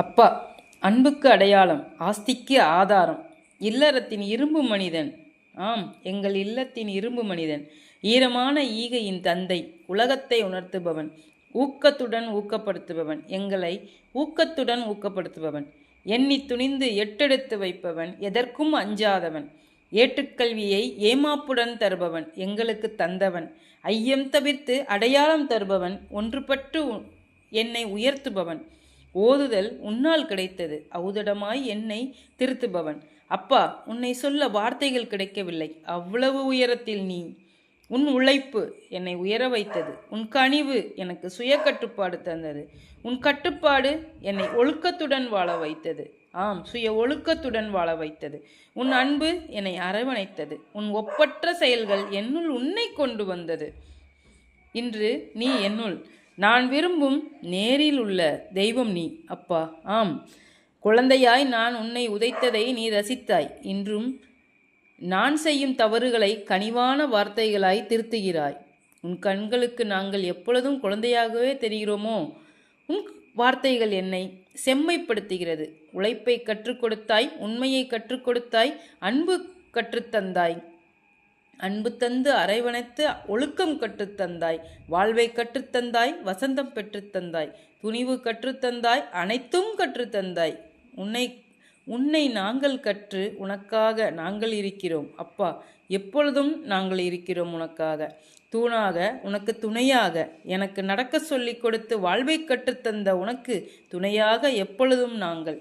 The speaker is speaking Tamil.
அப்பா அன்புக்கு அடையாளம் ஆஸ்திக்கு ஆதாரம். இல்லறத்தின் இரும்பு மனிதன். ஆம் எங்கள் இல்லத்தின் இரும்பு மனிதன். ஈரமான ஈகையின் தந்தை உலகத்தை உணர்த்துபவன். ஊக்கத்துடன் ஊக்கப்படுத்துபவன். எங்களை ஊக்கத்துடன் ஊக்கப்படுத்துபவன். எண்ணி துணிந்து எட்டெடுத்து வைப்பவன். எதற்கும் அஞ்சாதவன். ஏட்டுக்கல்வியை ஏமாப்புடன் தருபவன். எங்களுக்கு தந்தவன். ஐயம் தவிர்த்து அடையாளம் தருபவன். ஒன்றுபட்டு என்னை உயர்த்துபவன். ஓதுதல் உன்னால் கிடைத்தது. அவுதடமாய் என்னை திருத்துபவன். அப்பா உன்னை சொல்ல வார்த்தைகள் கிடைக்கவில்லை. அவ்வளவு உயரத்தில் நீ உன் உழைப்பு என்னை உயர வைத்தது. உன் கனிவு எனக்கு சுய கட்டுப்பாடு தந்தது. உன் கட்டுப்பாடு என்னை ஒழுக்கத்துடன் வாழ வைத்தது. ஆம் சுய ஒழுக்கத்துடன் வாழ வைத்தது. உன் அன்பு என்னை அரவணைத்தது. உன் ஒப்பற்ற செயல்கள் என்னுள் உன்னை கொண்டு வந்தது. இன்று நீ என்னுள் நான் விரும்பும் நேரில் உள்ள தெய்வம் நீ அப்பா. ஆம். குழந்தையாய் நான் உன்னை உதைத்ததை நீ ரசித்தாய். இன்றும் நான் செய்யும் தவறுகளை கனிவான வார்த்தைகளாய் திருத்துகிறாய். உன் கண்களுக்கு நாங்கள் எப்பொழுதும் குழந்தையாகவே தெரிகிறோமோ உன் வார்த்தைகள் என்னை செம்மைப்படுத்துகிறது. உழைப்பை கற்றுக் கொடுத்தாய் உண்மையை கற்றுக் கொடுத்தாய் அன்பு கற்றுத்தந்தாய் அன்பு தந்து அரைவணைத்து ஒழுக்கம் கற்றுத்தந்தாய் வாழ்வை கற்றுத்தந்தாய் வசந்தம் பெற்றுத்தந்தாய் துணிவு கற்றுத்தந்தாய் அனைத்தும் கற்றுத்தந்தாய் உன்னை உன்னை நாங்கள் கற்று உனக்காக நாங்கள் இருக்கிறோம். அப்பா எப்பொழுதும் நாங்கள் இருக்கிறோம் உனக்காக. தூணாக உனக்கு துணையாக எனக்கு நடக்க சொல்லிக் கொடுத்து வாழ்வை கற்றுத்தந்த உனக்கு துணையாக எப்பொழுதும் நாங்கள்.